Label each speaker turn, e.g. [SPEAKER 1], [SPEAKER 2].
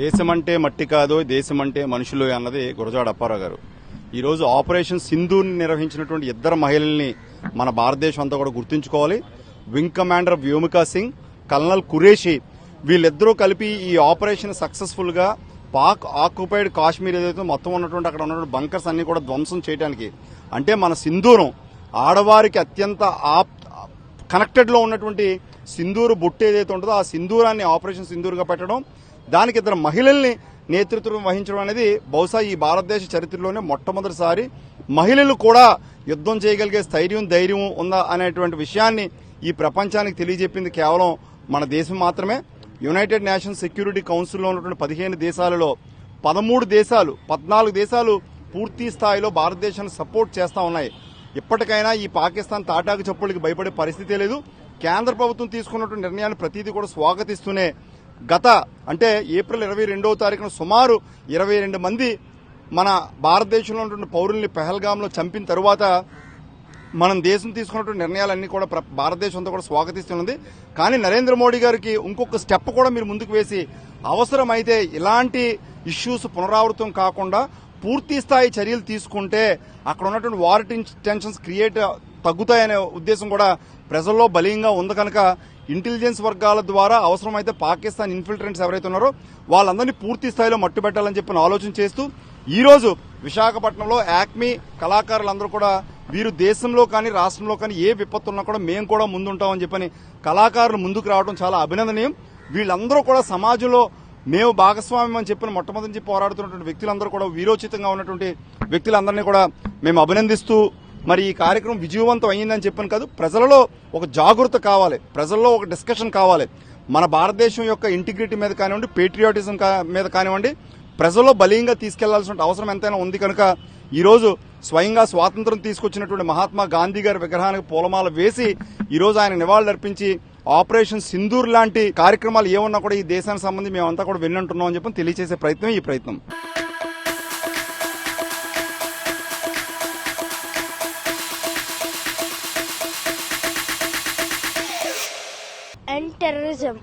[SPEAKER 1] దేశమంటే మట్టి కాదు దేశం అంటే మనుషులు అన్నది గురజాడ అప్పారావు గారు. ఈ రోజు ఆపరేషన్ సింధూని నిర్వహించినటువంటి ఇద్దరు మహిళల్ని మన భారతదేశం అంతా కూడా గుర్తుంచుకోవాలి. Wing commander Vyomika Singh colonel Qureshi వీళ్ళిద్దరూ కలిపి ఈ ఆపరేషన్ సక్సెస్ఫుల్గా పాక్ ఆక్యుపైడ్ కాశ్మీర్ ఏదైతే మొత్తం ఉన్నటువంటి అక్కడ ఉన్నటువంటి బంకర్స్ అన్ని కూడా ధ్వంసం చేయడానికి అంటే మన సింధూరం ఆడవారికి అత్యంత ఆప్ కనెక్టెడ్లో ఉన్నటువంటి సింధూరు బుట్ట ఏదైతే ఉంటుందో ఆ సింధూరాన్ని ఆపరేషన్ సింధూరుగా పెట్టడం దానికి ఇద్దరు మహిళల్ని నేతృత్వం వహించడం అనేది బహుశా ఈ భారతదేశ చరిత్రలోనే మొట్టమొదటిసారి మహిళలు కూడా యుద్ధం చేయగలిగే స్థైర్యం ధైర్యం ఉందా అనేటువంటి విషయాన్ని ఈ ప్రపంచానికి తెలియజెప్పింది కేవలం మన దేశం మాత్రమే. యునైటెడ్ నేషన్స్ సెక్యూరిటీ కౌన్సిల్లో ఉన్నటువంటి పదిహేను దేశాలలో పదమూడు దేశాలు పద్నాలుగు దేశాలు పూర్తి స్థాయిలో భారతదేశాన్ని సపోర్ట్ చేస్తూ ఉన్నాయి. ఇప్పటికైనా ఈ పాకిస్తాన్ తాటాకు చప్పుళ్ళకి భయపడే పరిస్థితి లేదు. కేంద్ర ప్రభుత్వం తీసుకున్నటువంటి నిర్ణయాన్ని ప్రతిదీ కూడా స్వాగతిస్తూనే గత అంటే ఏప్రిల్ ఇరవై రెండవ తారీఖున సుమారు ఇరవై రెండు మంది మన భారతదేశంలో ఉన్నటువంటి పౌరుల్ని పెహల్గాంలో చంపిన తరువాత మనం దేశం తీసుకున్నటువంటి నిర్ణయాలన్నీ కూడా ప్ర- భారతదేశం అంతా కూడా స్వాగతిస్తున్నది. కానీ నరేంద్ర మోడీ గారికి ఇంకొక స్టెప్ కూడా మీరు ముందుకు వేసి అవసరమైతే ఇలాంటి ఇష్యూస్ పునరావృతం కాకుండా పూర్తి స్థాయి చర్యలు తీసుకుంటే అక్కడ ఉన్నటువంటి వార్ టెన్షన్స్ క్రియేట్ తగ్గుతాయనే ఉద్దేశం కూడా ప్రజల్లో బలీయంగా ఉంది కనుక ఇంటెలిజెన్స్ వర్గాల ద్వారా అవసరమైతే పాకిస్తాన్ ఇన్ఫిల్ట్రెంట్స్ ఎవరైతే ఉన్నారో వాళ్ళందరినీ పూర్తి స్థాయిలో మట్టుబెట్టాలని చెప్పిన ఆలోచన చేస్తూ ఈ రోజు విశాఖపట్నంలో యాక్మీ కళాకారులందరూ కూడా వీరు దేశంలో కానీ రాష్ట్రంలో కానీ ఏ విపత్తున్నా కూడా మేము కూడా ముందుంటామని చెప్పని కళాకారులు ముందుకు రావడం చాలా అభినందనీయం. వీళ్ళందరూ కూడా సమాజంలో మేము భాగస్వామ్యం అని చెప్పిన మొట్టమొదటి నుంచి పోరాడుతున్నటువంటి వ్యక్తులందరూ కూడా వీరోచితంగా ఉన్నటువంటి వ్యక్తులందరినీ కూడా మేము అభినందిస్తూ మరి ఈ కార్యక్రమం విజయవంతం అయ్యిందని చెప్పాను కాదు ప్రజలలో ఒక జాగృత కావాలి ప్రజల్లో ఒక డిస్కషన్ కావాలి. మన భారతదేశం యొక్క ఇంటిగ్రిటీ మీద కానివ్వండి పేట్రియాటిజం కా- మీద కానివ్వండి ప్రజల్లో బలీయంగా తీసుకెళ్ళాల్సిన అవసరం ఎంతైనా ఉంది కనుక ఈరోజు స్వయంగా స్వాతంత్రం తీసుకొచ్చినటువంటి మహాత్మా గాంధీ గారి విగ్రహానికి పూలమాల వేసి ఈరోజు ఆయన నివాళులర్పించి ఆపరేషన్ సింధూర్ లాంటి కార్యక్రమాలు ఏమన్నా కూడా ఈ దేశానికి సంబంధించి మేమంతా కూడా విన్నంటున్నాం అని చెప్పి తెలియజేసే ప్రయత్నం ఈ ప్రయత్నం
[SPEAKER 2] and terrorism.